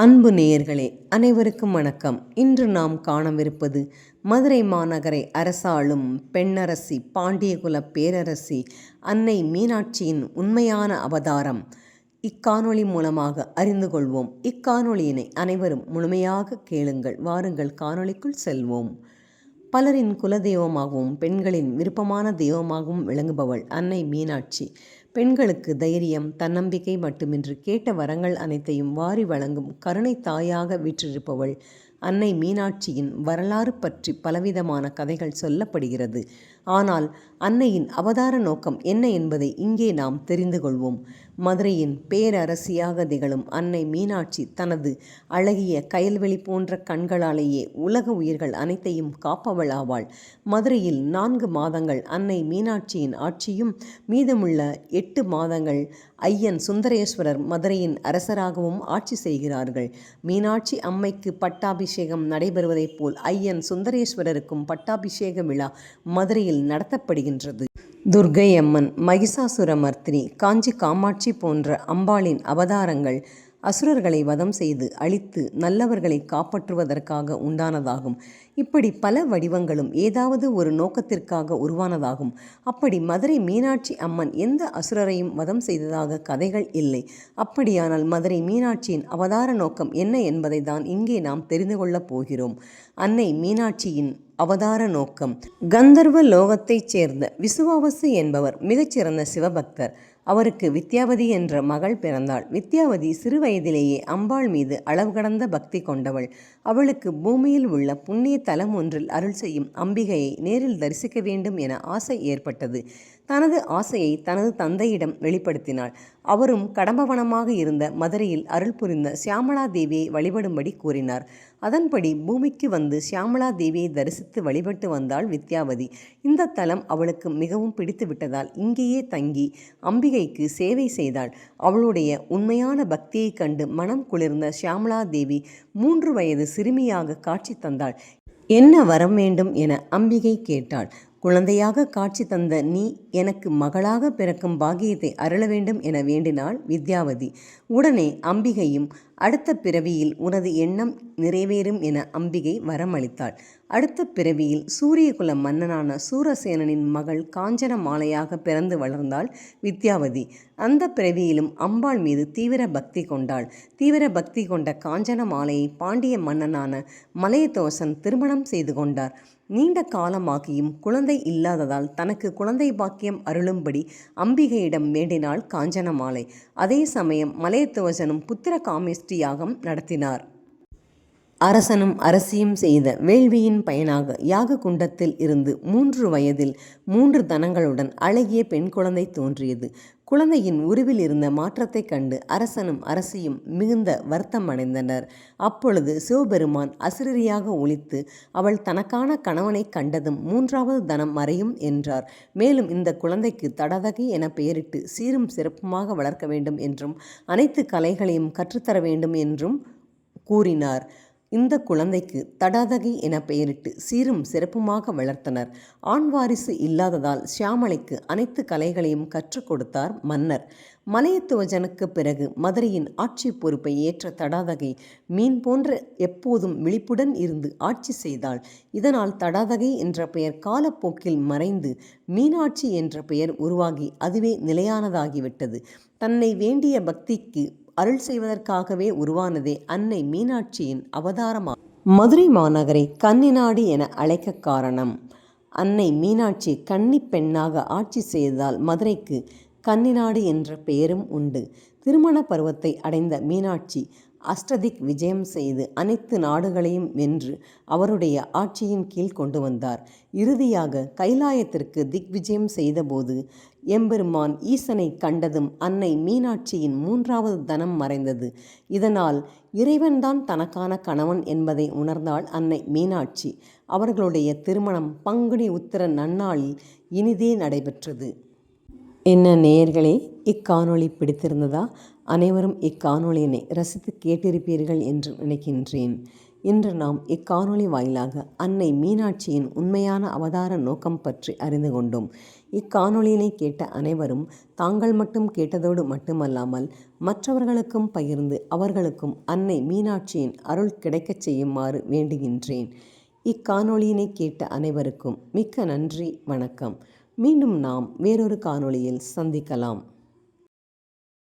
அன்பு நேயர்களே அனைவருக்கும் வணக்கம். இன்று நாம் காணவிருப்பது மதுரை மாநகரை அரசாளும் பெண்ணரசி பாண்டியகுல பேரரசி அன்னை மீனாட்சியின் உண்மையான அவதாரம். இக்காணொளி மூலமாக அறிந்து கொள்வோம். இக்காணொளியினை அனைவரும் முழுமையாக கேளுங்கள். வாருங்கள் காணொளிக்குள் செல்வோம். பலரின் குலதெய்வமாகவும் பெண்களின் விருப்பமான தெய்வமாகவும் விளங்குபவள் அன்னை மீனாட்சி. பெண்களுக்கு தைரியம் தன்னம்பிக்கை மட்டுமின்றி கேட்ட வரங்கள் அனைத்தையும் வாரி வழங்கும் கருணை தாயாக வீற்றிருப்பவள் அன்னை மீனாட்சியின் வரலாறு பற்றி பலவிதமான கதைகள் சொல்லப்படுகிறது. ஆனால் அன்னையின் அவதார நோக்கம் என்ன என்பதை இங்கே நாம் தெரிந்து கொள்வோம். மதுரையின் பேரரசியாக திகழும் அன்னை மீனாட்சி தனது அழகிய கயல்வெளி போன்ற கண்களாலேயே உலக உயிர்கள் அனைத்தையும் காப்பவளாவாள். மதுரையில் நான்கு மாதங்கள் அன்னை மீனாட்சியின் ஆட்சியும் மீதமுள்ள எட்டு மாதங்கள் ஐயன் சுந்தரேஸ்வரர் மதுரையின் அரசராகவும் ஆட்சி செய்கிறார்கள். மீனாட்சி அம்மைக்கு பட்டாபிஷேகம் நடைபெறுவதைப் போல் ஐயன் சுந்தரேஸ்வரருக்கும் பட்டாபிஷேக விழா மதுரையில் நடத்தப்படுகின்றது. துர்கை அம்மன் மகிஷாசுரமர்த்தினி காஞ்சி காமாட்சி போன்ற அம்பாளின் அவதாரங்கள் அசுரர்களை வதம் செய்து அழித்து நல்லவர்களை காப்பாற்றுவதற்காக உண்டானதாகும். இப்படி பல வடிவங்களும் ஏதாவது ஒரு நோக்கத்திற்காக உருவானதாகும். அப்படி மதுரை மீனாட்சி அம்மன் எந்த அசுரரையும் வதம் செய்ததாக கதைகள் இல்லை. அப்படியானால் மதுரை மீனாட்சியின் அவதார நோக்கம் என்ன என்பதை தான் இங்கே நாம் தெரிந்து கொள்ளப் போகிறோம். அன்னை மீனாட்சியின் அவதார நோக்கம். கந்தர்வ லோகத்தைச் சேர்ந்த விசுவாவசு என்பவர் மிகச்சிறந்த சிவபக்தர். அவருக்கு வித்யாவதி என்ற மகள் பிறந்தாள். வித்யாவதி சிறு வயதிலேயே அம்பாள் மீது அளவு கடந்த பக்தி கொண்டவள். அவளுக்கு பூமியில் உள்ள புண்ணிய தலம் ஒன்றில் அருள் செய்யும் அம்பிகையை நேரில் தரிசிக்க வேண்டும் என ஆசை ஏற்பட்டது. தனது ஆசையை தனது தந்தையிடம் வெளிப்படுத்தினாள். அவரும் கடம்பவனமாக இருந்த மதுரையில் அருள் புரிந்த சியாமலா தேவியை வழிபடும்படி கூறினார். அதன்படி பூமிக்கு வந்து சியாமலா தேவியை தரிசித்து வழிபட்டு வந்தாள் வித்யாவதி. இந்த தலம் அவளுக்கு மிகவும் பிடித்து விட்டதால் இங்கேயே தங்கி அம்பிகைக்கு சேவை செய்தாள். அவளுடைய உண்மையான பக்தியை கண்டு மனம் குளிர்ந்த சியாமலா தேவி மூன்று வயது சிறுமியாக காட்சி தந்தாள். என்ன வரம் வேண்டும் என அம்பிகை கேட்டாள். குழந்தையாக காட்சி தந்த நீ எனக்கு மகளாக பிறக்கும் பாக்கியத்தை அருள வேண்டும் என வேண்டினாள் வித்யாவதி. உடனே அம்பிகையும் அடுத்த பிறவியில் உனது எண்ணம் நிறைவேறும் என அம்பிகை வரமளித்தாள். அடுத்த பிறவியில் சூரியகுல மன்னனான சூரசேனனின் மகள் காஞ்சன மாலையாக பிறந்து வளர்ந்தாள் வித்யாவதி. அந்த பிறவியிலும் அம்பாள் மீது தீவிர பக்தி கொண்டாள். தீவிர பக்தி கொண்ட காஞ்சன மாலையை பாண்டிய மன்னனான மலையதோசன் திருமணம் செய்து கொண்டார். நீண்ட காலமாகியும் குழந்தை இல்லாததால் தனக்கு குழந்தை பாக்கியம் அருளும்படி அம்பிகையிடம் வேண்டினாள் காஞ்சனமாலை அதே சமயம் மலையத்துவசனும் புத்திர காமேஸ் யாகம் நடத்தினார். அரசனும் அரசியும் செய்த வேள்வியின் பயனாக யாக குண்டத்தில் இருந்து மூன்று வயதில் மூன்று தனங்களுடன் அழகிய பெண் குழந்தை தோன்றியது. குழந்தையின் உருவில் இருந்த மாற்றத்தைக் கண்டு அரசனும் அரசியும் மிகுந்த வருத்தம் அடைந்தனர் அப்பொழுது சிவபெருமான் அசிரியாக ஒழித்து அவள் தனக்கான கணவனை கண்டதும் மூன்றாவது தனம் மறையும் என்றார். மேலும் இந்த குழந்தைக்கு தடதகை என பெயரிட்டு சீரும் சிறப்புமாக வளர்க்க வேண்டும் என்றும் அனைத்து கலைகளையும் கற்றுத்தர வேண்டும் என்றும் கூறினார். இந்த குழந்தைக்கு தடாதகை என பெயரிட்டு சீரும் சிறப்புமாக வளர்த்தனர். ஆண் வாரிசு இல்லாததால் ஷியாமலைக்கு அனைத்து கலைகளையும் கற்றுக் கொடுத்தார் மன்னர். மலையத்துவஜனுக்கு பிறகு மதுரையின் ஆட்சி பொறுப்பை ஏற்ற தடாதகை மீன் போன்ற எப்போதும் விழிப்புடன் இருந்து ஆட்சி செய்தாள். இதனால் தடாதகை என்ற பெயர் காலப்போக்கில் மறைந்து மீனாட்சி என்ற பெயர் உருவாகி அதுவே நிலையானதாகிவிட்டது. தன்னை வேண்டிய பக்திக்கு அருள் செய்வதற்காகவே உருவானதே அன்னை மீனாட்சியின் அவதாரமா? மதுரை மாநகரை கன்னிநாடு என அழைக்க காரணம். அன்னை மீனாட்சி கன்னி பெண்ணாக ஆட்சி செய்ததால் மதுரைக்கு கன்னிநாடு என்ற பெயரும் உண்டு. திருமண பருவத்தை அடைந்த மீனாட்சி அஷ்டதிக் விஜயம் செய்து அனைத்து நாடுகளையும் வென்று அவருடைய ஆட்சியின் கீழ் கொண்டு வந்தார். இறுதியாக கைலாயத்திற்கு திக் விஜயம் செய்தபோது எம்பெருமான் ஈசனை கண்டதும் அன்னை மீனாட்சியின் மூன்றாவது தனம் மறைந்தது. இதனால் இறைவன்தான் தனக்கான கணவன் என்பதை உணர்ந்தாள் அன்னை மீனாட்சி. அவர்களுடைய திருமணம் பங்குனி உத்திர நன்னாளில் இனிதே நடைபெற்றது. என்ன நேயர்களே இக்காணொளி பிடித்திருந்ததா? அனைவரும் இக்காணொளியினை ரசித்து கேட்டிருப்பீர்கள் என்று நினைக்கின்றேன். இன்று நாம் இக்காணொளி வாயிலாக அன்னை மீனாட்சியின் உண்மையான அவதார நோக்கம் பற்றி அறிந்து கொண்டோம். இக்காணொளியினை கேட்ட அனைவரும் தாங்கள் மட்டும் கேட்டதோடு மட்டுமல்லாமல் மற்றவர்களுக்கும் பகிர்ந்து அவர்களுக்கும் அன்னை மீனாட்சியின் அருள் கிடைக்கச் செய்யுமாறு வேண்டுகின்றேன். இக்காணொளியினை கேட்ட அனைவருக்கும் மிக்க நன்றி வணக்கம். மீண்டும் நாம் வேறொரு காணொளியில் சந்திக்கலாம்.